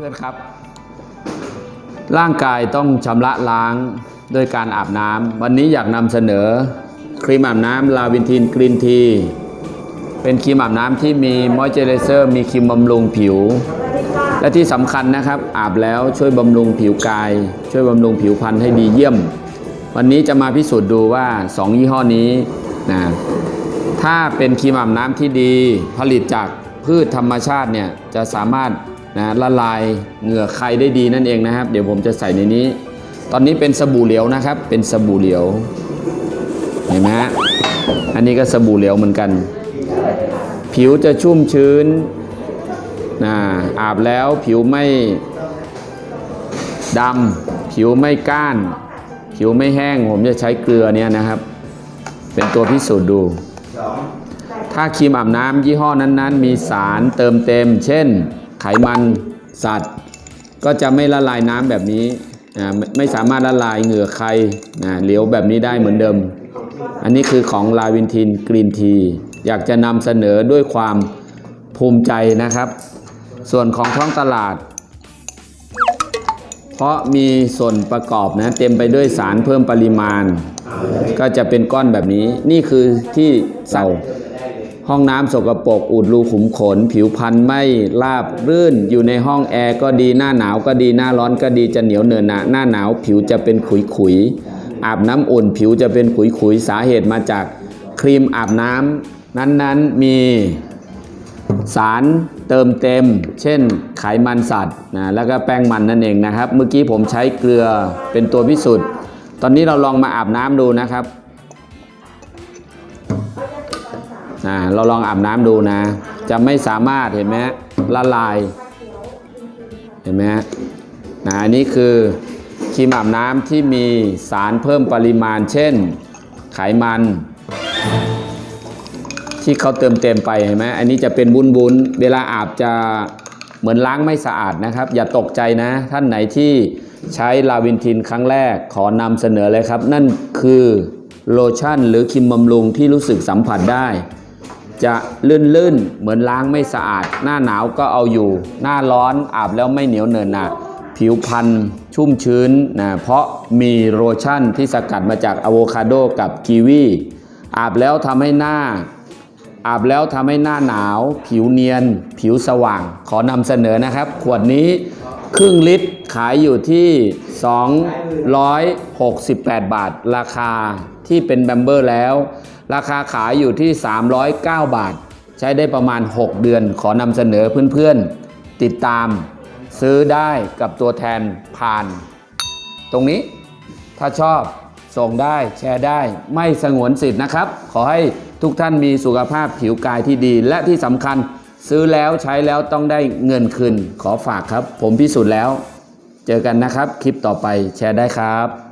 เพื่อนครับ ร่างกายต้องชำระล้างด้วยการอาบน้ำวันนี้อยากนำเสนอ ครีมอาบน้ำลาวินทินกรีนที เป็นครีมอาบน้ำที่มีมอยเจอไรเซอร์มีครีมบำรุงผิว และที่สำคัญนะครับ อาบแล้วช่วยบำรุงผิวกาย ช่วยบำรุงผิวพรรณให้ดีเยี่ยม วันนี้จะมาพิสูจน์ดูว่า 2 ยี่ห้อนี้นะถ้าเป็นครีมอาบน้ำที่ดีผลิตจากพืชธรรมชาติเนี่ยจะสามารถ นะละลายเหงื่อใครได้ดีนั่นเองนะครับ เดี๋ยวผมจะใส่ในนี้ ตอนนี้เป็นสบู่เหลวนะครับ เป็นสบู่เหลวเห็นไหมฮะอันนี้ก็สบู่เหลวเหมือนกัน ผิวจะชุ่มชื้นนะอาบแล้วผิวไม่ดำผิวไม่ก้าน ผิวไม่แห้ง ผมจะใช้เกลือเนี่ยนะครับ เป็นตัวพิสูจน์ดู ถ้าครีมอาบน้ำยี่ห้อนั้นๆ มีสารเติมเต็ม เช่น ไขมันสัตว์ ก็จะไม่ละลายน้ำแบบนี้ไม่สามารถละลายเหงื่อใครเหลวแบบนี้ได้เหมือนเดิม อันนี้คือของลาวินทินกรีนที อยากจะนำเสนอด้วยความภูมิใจนะครับ ส่วนของท้องตลาด เพราะมีส่วนประกอบนะเต็มไปด้วยสารเพิ่มปริมาณ ก็จะเป็นก้อนแบบนี้ นี่คือที่เสา ห้องน้ำสกปรกอุดรูขุมขน ผิวพรรณไม่ราบรื่น อยู่ในห้องแอร์ก็ดีหน้าหนาวก็ดีหน้าร้อนก็ดีจะเหนียวเนินหนะหน้าหนาวผิวจะเป็นขุยขุยอาบน้ำอุ่นผิวจะเป็นขุยขุยสาเหตุมาจากครีมอาบน้ำนั้นๆมีสารเติมเต็ม เช่นไขมันสัตว์นะแล้วก็แป้งมันนั่นเองนะครับ เมื่อกี้ผมใช้เกลือเป็นตัวพิสูจน์ ตอนนี้เราลองมาอาบน้ำดูนะครับ อ่าเราลองอาบน้ำดูนะ จะไม่สามารถเห็นไหมละลาย เห็นไหมฮะนะอันนี้คือครีมอาบน้ำที่มีสารเพิ่มปริมาณ เช่น ไขมัน ที่เขาเติมเต็มไปเห็นไหมอันนี้จะเป็นบุนบุนๆเวลาอาบจะเหมือนล้างไม่สะอาดนะครับ อย่าตกใจนะ ท่านไหนที่ใช้ลาวินทินครั้งแรกขอนำเสนอเลยครับ นั่นคือโลชั่นหรือครีมบำรุงที่รู้สึกสัมผัสได้ จะลื่นๆ เหมือนล้างไม่สะอาด หน้าหนาวก็เอาอยู่ หน้าร้อนอาบแล้วไม่เหนียวเหนอะหนะผิวพรรณชุ่มชื้นนะเพราะมีโลชั่นที่สกัดมาจากอะโวคาโดกับกีวีอาบแล้วทำให้หน้า อาบแล้วทำให้หน้าหนาว ผิวเนียน ผิวสว่าง ขอนำเสนอนะครับ ขวดนี้ ครึ่งลิตรขายอยู่ที่ 268 บาท ราคาที่เป็นแบมเบอร์แล้ว ราคาขายอยู่ที่ 309 บาท ใช้ได้ประมาณ 6 เดือน ขอนำเสนอเพื่อนๆ ติดตาม ซื้อได้กับตัวแทนผ่าน ตรงนี้ถ้าชอบส่งได้แชร์ได้ไม่สงวนสิทธิ์นะครับ ขอให้ทุกท่านมีสุขภาพผิวกายที่ดีและที่สำคัญ ซื้อแล้วใช้แล้วต้องได้เงินคืนขอฝากครับ ผมพิสูจน์แล้ว เจอกันนะครับ คลิปต่อไปแชร์ได้ครับ